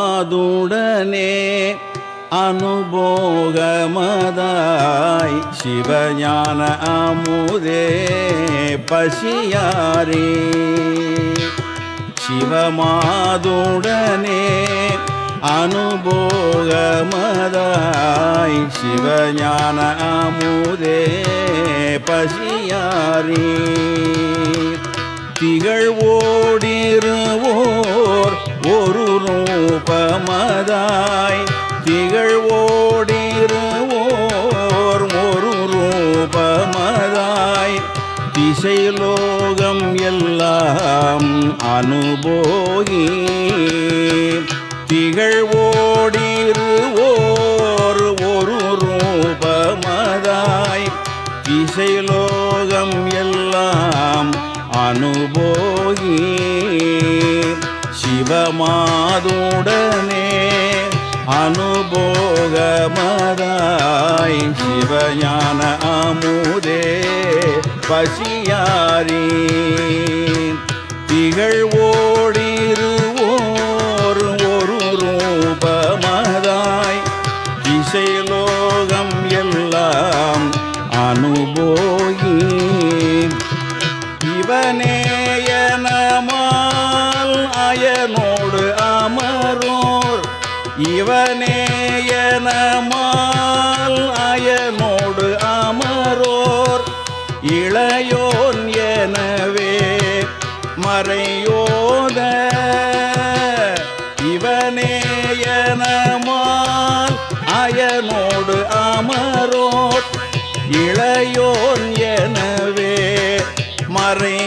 சிவமாதுடனே அனுபோகமதாய் சிவஞான அமுதே பசியாரே சிவமாதுடனே அனுபோகமதாய் சிவஞான அமுதே பசியாரே திகழ்வோ ரூபமதாய் திகழ்வோடிருவோர் ஒரு ரூபமதாய். திசைலோகம் எல்லாம் அனுபோகி. திகழ்வோடிருவோர் ஒரு ரூபமதாய். திசைலோகம் எல்லாம் அனுபோகி. சிவமாதுடனே அனுபோகமதாய் சிவஞான அமுதே பசியாரி திகழ் ஓடி இவனேயனமால் அயனோடு அமரோர். இளையோன் எனவே மறையோத. இவனேயனமால் அயனோடு அமரோர். இளையோன் எனவே மறை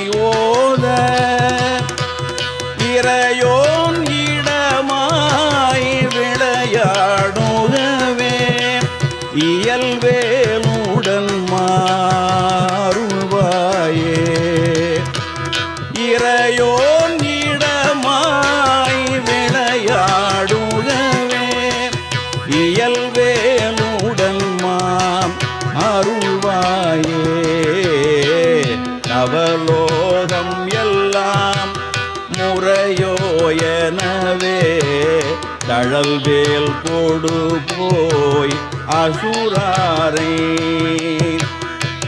இயல்வே தழல்வேல் கொடு போய் அசுராரே.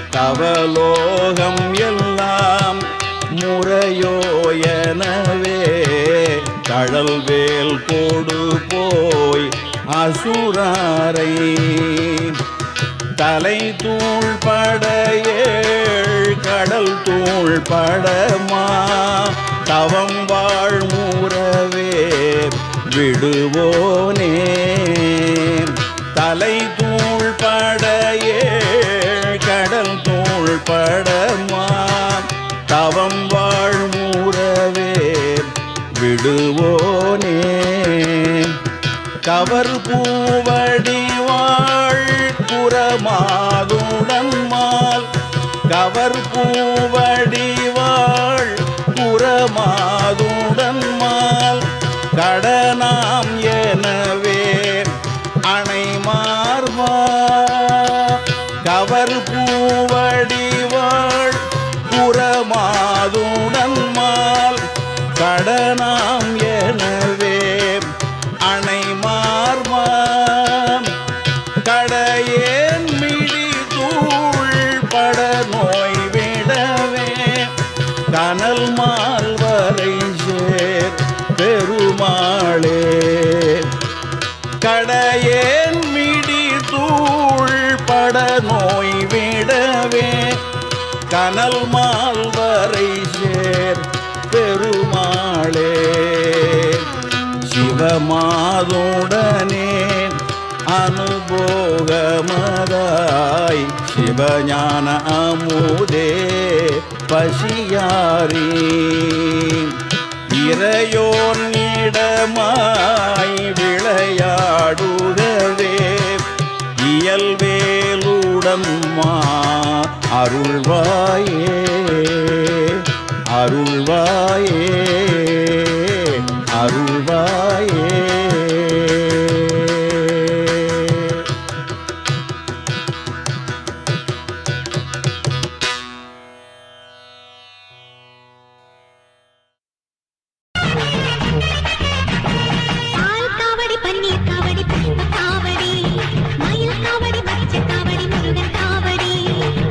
தவலோகம் எல்லாம் முறையோ எனவே தழல்வேல் கொடு போய் அசுராரை. தலை தூள் படையேள் கடல் தூள் படமா. தவம் வாழ் முறவே விடுவோனே. தலை தூள் படையே கடல் தூள் படமா தவம் வாழ்மூறவே விடுவோனே. கவர் பூவடி வாழ் புறமாதுடன் கவர் பூவடி வாழ் புறமாதுடன் கடனாம் எனவே அணை மார்பா கவர் பூவடி வாழ் புறமாதுடன் மால் கடனாம் எனவே அணை மார்பாம் கடையேன் மிடி தூள் பட நோய் விடவே கனல் மா நாளே. கடையேன் மிடி தூள் பட நோய் விடவே. கனல் மால்வரை சேர் பெருமாளே. சிவமாதுடனே அனுபோகமதாய். சிவஞான அமுதே பசியாரி. இறையோன் இடமாய் விளையாடுகவே இயல்வேலுடம்மா அருள்வாயே அருள்வாயே.